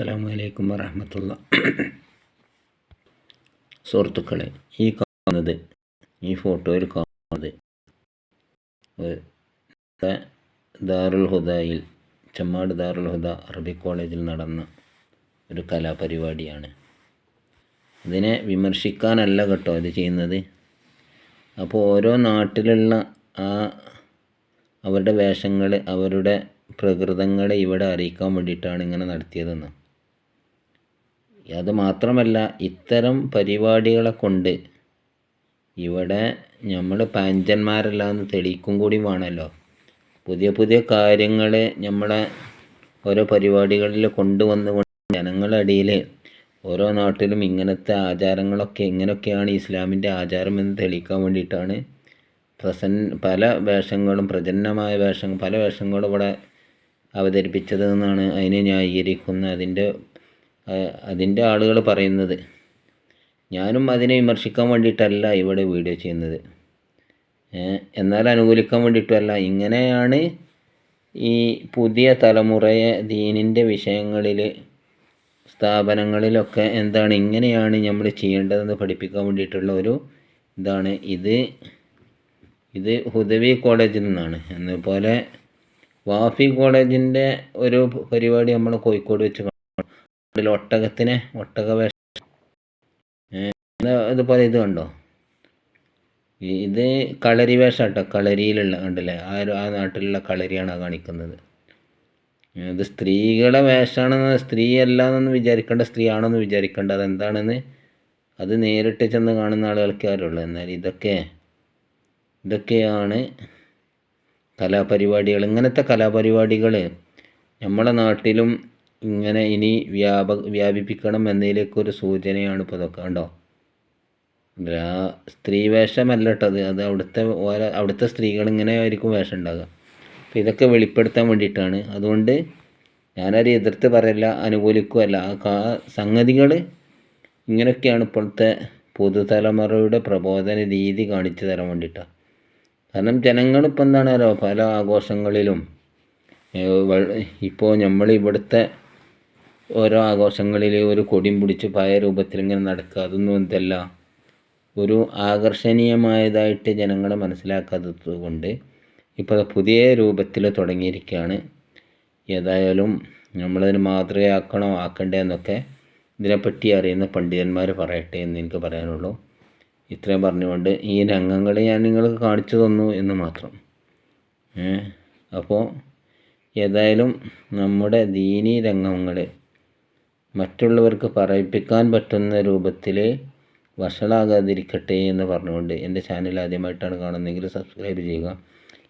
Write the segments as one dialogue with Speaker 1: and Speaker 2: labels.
Speaker 1: അസ്സലാമു അലൈക്കും വറഹമത്തുള്ള. സുഹൃത്തുക്കളെ ഈ കാണുന്നത് ഈ ഫോട്ടോയിൽ കാണുന്നത് ദാറുൽ ഹുദയിൽ ചമ്മാട് ദാറുൽ ഹുദ അറബി കോളേജിൽ നടന്ന ഒരു കലാപരിപാടിയാണ്. ഇതിനെ വിമർശിക്കാനല്ല കേട്ടോ ഇത് ചെയ്യുന്നത്. അപ്പോൾ ഓരോ നാട്ടിലുള്ള ആ അവരുടെ വേഷങ്ങൾ അവരുടെ പ്രകൃതങ്ങളെ ഇവിടെ അറിയിക്കാൻ വേണ്ടിയിട്ടാണ് ഇങ്ങനെ നടത്തിയതെന്ന്. അത് മാത്രമല്ല ഇത്തരം പരിപാടികളെ കൊണ്ട് ഇവിടെ നമ്മൾ പാഞ്ചന്മാരല്ലാന്ന് തെളിയിക്കും കൂടി വേണമല്ലോ പുതിയ പുതിയ കാര്യങ്ങൾ നമ്മളെ ഓരോ പരിപാടികളിൽ കൊണ്ടുവന്നുകൊണ്ട് ജനങ്ങളുടെ ഇടയിൽ ഓരോ നാട്ടിലും ഇങ്ങനത്തെ ആചാരങ്ങളൊക്കെ ഇങ്ങനെയൊക്കെയാണ് ഇസ്ലാമിന്റെ ആചാരം എന്ന് തെളിയിക്കാൻ വേണ്ടിയിട്ടാണ്. പ്രസൻ പല വേഷങ്ങളും പ്രജന്നമായ വേഷം പല വേഷങ്ങളും ഇവിടെ അവതരിപ്പിച്ചത് എന്നാണ് അതിനെ ന്യായീകരിക്കുന്ന അതിന്റെ അതിന്റെ ആളുകൾ പറയുന്നത് ഞാനും അതിനെ വിമർശിക്കാൻ വേണ്ടിയിട്ടല്ല ഇവിടെ വീഡിയോ ചെയ്യുന്നത്. എന്നാൽ അനുകൂലിക്കാൻ വേണ്ടിയിട്ടല്ല. ഇങ്ങനെയാണ് ഈ പുതിയ തലമുറയെ ദീനിന്റെ വിഷയങ്ങളിൽ സ്ഥാപനങ്ങളിലൊക്കെ എന്താണ് ഇങ്ങനെയാണ് നമ്മൾ ചെയ്യേണ്ടതെന്ന് പഠിപ്പിക്കാൻ വേണ്ടിയിട്ടുള്ള ഒരു ഇതാണ്. ഇത് ഇത് ഹുദവി കോളേജിൽ നിന്നാണ്. എന്നപോലെ വാഫി കോളേജിന്റെ ഒരു പരിപാടി നമ്മൾ കോഴിക്കോട് വെച്ച് ഒട്ടകത്തിനെ ഒട്ടക വേഷം ഇതുപോലെ ഇത് കണ്ടോ? ഇത് കളരി വേഷം കേട്ടോ കളരിയിലുള്ള കണ്ടില്ലേ? ആ ഒരു ആ നാട്ടിലുള്ള കളരിയാണ് കാണിക്കുന്നത്. ഇത് സ്ത്രീകളെ വേഷമാണെന്ന് സ്ത്രീ അല്ലാന്നൊന്ന് വിചാരിക്കേണ്ട സ്ത്രീ ആണെന്ന് വിചാരിക്കേണ്ട. അതെന്താണെന്ന് അത് നേരിട്ട് ചെന്ന് കാണുന്ന ആളുകൾക്ക് അറിയുള്ളൂ. എന്നാൽ ഇതൊക്കെ ഇതൊക്കെയാണ് കലാപരിപാടികൾ. ഇങ്ങനത്തെ കലാപരിപാടികൾ നമ്മളെ നാട്ടിലും ഇങ്ങനെ ഇനി വ്യാപ വ്യാപിപ്പിക്കണം എന്നതിലേക്കൊരു സൂചനയാണ് ഇപ്പോൾ ഇതൊക്കെ കണ്ടോ? സ്ത്രീ വേഷമല്ല കേട്ടത് അത്. അവിടുത്തെ ഓരോ അവിടുത്തെ സ്ത്രീകൾ ഇങ്ങനെ ആയിരിക്കും വേഷം ഉണ്ടാകുക അപ്പോൾ ഇതൊക്കെ വെളിപ്പെടുത്താൻ വേണ്ടിയിട്ടാണ്. അതുകൊണ്ട് ഞാനൊരു എതിർത്ത് പറയില്ല അനുകൂലിക്കുകയല്ല ആ സംഗതികൾ ഇങ്ങനെയൊക്കെയാണ് ഇപ്പോഴത്തെ പുതുതലമുറയുടെ പ്രബോധന രീതി കാണിച്ചു തരാൻ വേണ്ടിയിട്ടാണ് കാരണം ജനങ്ങളിപ്പോൾ എന്താണല്ലോ പല ആഘോഷങ്ങളിലും ഇപ്പോൾ നമ്മൾ ഇവിടുത്തെ ഓരോ ആഘോഷങ്ങളിൽ ഒരു കൊടിയും പിടിച്ച് പഴയ രൂപത്തിൽ ഇങ്ങനെ നടക്കുക. അതൊന്നും എന്തല്ല ഒരു ആകർഷണീയമായതായിട്ട് ജനങ്ങൾ മനസ്സിലാക്കാത്തത് കൊണ്ട് ഇപ്പോൾ പുതിയ രൂപത്തിൽ തുടങ്ങിയിരിക്കുകയാണ് ഏതായാലും നമ്മളതിന് മാതൃകയാക്കണോ ആക്കണ്ടേ എന്നൊക്കെ ഇതിനെപ്പറ്റി അറിയുന്ന പണ്ഡിതന്മാർ പറയട്ടെ എന്ന് എനിക്ക് പറയാനുള്ളൂ. ഇത്രയും പറഞ്ഞുകൊണ്ട് ഈ രംഗങ്ങൾ ഞാൻ നിങ്ങൾക്ക് കാണിച്ചു തന്നു എന്ന് മാത്രം. അപ്പോൾ ഏതായാലും നമ്മുടെ ദീനീ രംഗങ്ങൾ മറ്റുള്ളവർക്ക് പറയിപ്പിക്കാൻ പറ്റുന്ന രൂപത്തിൽ വഷളാകാതിരിക്കട്ടെ എന്ന് പറഞ്ഞുകൊണ്ട് എന്റെ ചാനൽ ആദ്യമായിട്ടാണ് കാണുന്നതെങ്കിൽ സബ്സ്ക്രൈബ് ചെയ്യുക.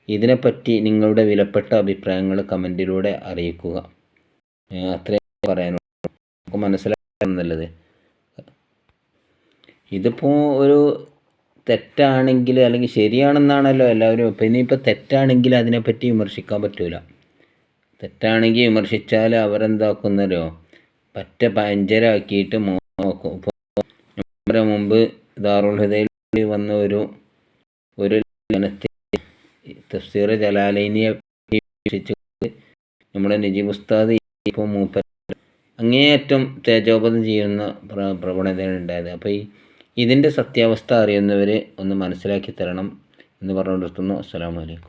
Speaker 1: ഇതിനെപ്പറ്റി നിങ്ങളുടെ വിലപ്പെട്ട അഭിപ്രായങ്ങൾ കമന്റിലൂടെ അറിയിക്കുക. അത്രയും പറയാനുള്ളൂ. നമുക്ക് മനസ്സിലാക്കാൻ ഇതിപ്പോൾ ഒരു തെറ്റാണെങ്കിൽ അല്ലെങ്കിൽ ശരിയാണെന്നാണല്ലോ എല്ലാവരും ഇപ്പം ഇനിയിപ്പോൾ തെറ്റാണെങ്കിൽ അതിനെപ്പറ്റി വിമർശിക്കാൻ പറ്റില്ല തെറ്റാണെങ്കിൽ വിമർശിച്ചാൽ അവരെന്താക്കുന്നല്ലോ പറ്റ പഞ്ചരാക്കിയിട്ട് നോക്കും. മുമ്പ് ദാറുൽ ഹുദയിൽ വന്ന ഒരു ഒരു തഫ്സീർ ജലാലൈനിയെ നമ്മുടെ നജീബ് ഉസ്താദ് ഇപ്പോൾ മൂപ്പ അങ്ങേയറ്റം തേജോപതം ചെയ്യുന്ന പ്രവണതയാണ് ഉണ്ടായത്. അപ്പോൾ ഈ ഇതിന്റെ സത്യാവസ്ഥ അറിയുന്നവർ ഒന്ന് മനസ്സിലാക്കി തരണം എന്ന് പറഞ്ഞു നിർത്തുന്നു അസ്സാം വലൈക്കും